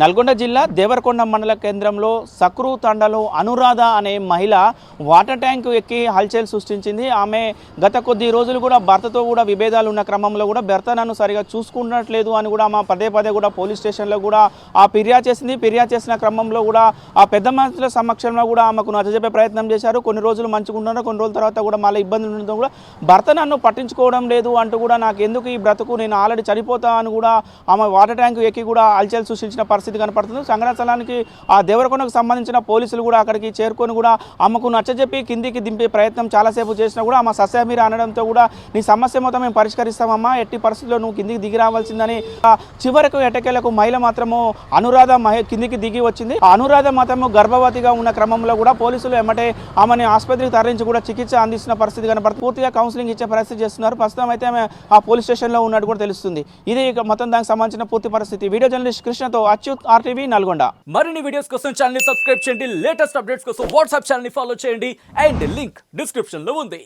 నల్గొండ జిల్లా దేవరకొండ మండల కేంద్రంలో సక్రు తండలో అనురాధ అనే మహిళ వాటర్ ట్యాంక్ ఎక్కి హల్చల్ సృష్టించింది. ఆమె గత కొద్ది రోజులు కూడా భర్తతో కూడా విభేదాలు ఉన్న క్రమంలో కూడా భర్త నన్ను సరిగా చూసుకున్నట్లేదు అని కూడా మా పదే పదే కూడా పోలీస్ స్టేషన్లో కూడా ఆ ఫిర్యాదు చేసింది. ఫిర్యాదు చేసిన క్రమంలో కూడా ఆ పెద్ద మనుషుల సమక్షంలో కూడా ఆమెకు నచ్చజెప్పే ప్రయత్నం చేశారు. కొన్ని రోజులు మంచిగా ఉన్నారు కొన్ని రోజుల తర్వాత కూడా మళ్ళీ ఇబ్బందులు ఉండడం కూడా భర్త నన్ను పట్టించుకోవడం లేదు అంటూ కూడా నాకు ఎందుకు ఈ బ్రతుకు నేను ఆల్రెడీ చనిపోతా అని కూడా ఆమె వాటర్ ట్యాంక్ ఎక్కి కూడా హల్చల్ సృష్టించిన పరిస్థితి కనపడుతుంది. సంఘటన స్థలానికి ఆ దేవరకొండకు సంబంధించిన పోలీసులు కూడా అక్కడికి చేరుకొని కూడా అమ్మకు నచ్చజెప్పి కిందికి దింపే ప్రయత్నం చాలాసేపు చేసినా కూడా ఆమె సస్యామీర అనడంతో కూడా నీ సమస్య మొత్తం మేము పరిష్కరిస్తామమ్మా. ఎట్టి పరిస్థితుల్లో నువ్వు కిందికి దిగి రావాల్సిందని చివరకు ఎటకేలకు మహిళ మాత్రము అనురాధ మహి కిందికి దిగి వచ్చింది. అనురాధ మాత్రము గర్భవతిగా ఉన్న క్రమంలో కూడా పోలీసులు ఎమ్మటే ఆమెని ఆసుపత్రికి తరలించి కూడా చికిత్స అందిస్తున్న పరిస్థితి కనపడుతుంది. పూర్తిగా కౌన్సిలింగ్ ఇచ్చే పరిస్థితి చేస్తున్నారు. ప్రస్తుతం అయితే ఆమె ఆ పోలీస్ స్టేషన్లో ఉన్నట్టు కూడా తెలుస్తుంది. ఇది మొత్తం దానికి సంబంధించిన పూర్తి పరిస్థితి. వీడియో జర్నలిస్ట్ కృష్ణతో అచ్యుత్. ఆర్టీవీ నల్గొండ. మరిన్ని వీడియోస్ కోసం ఛానల్ సబ్స్క్రైబ్ చేయండి. లేటెస్ట్ అప్డేట్స్ కోసం వాట్సాప్ ఛానల్ని ఫాలో చేయండి. అండ్ లింక్ డిస్క్రిప్షన్లో ఉంది.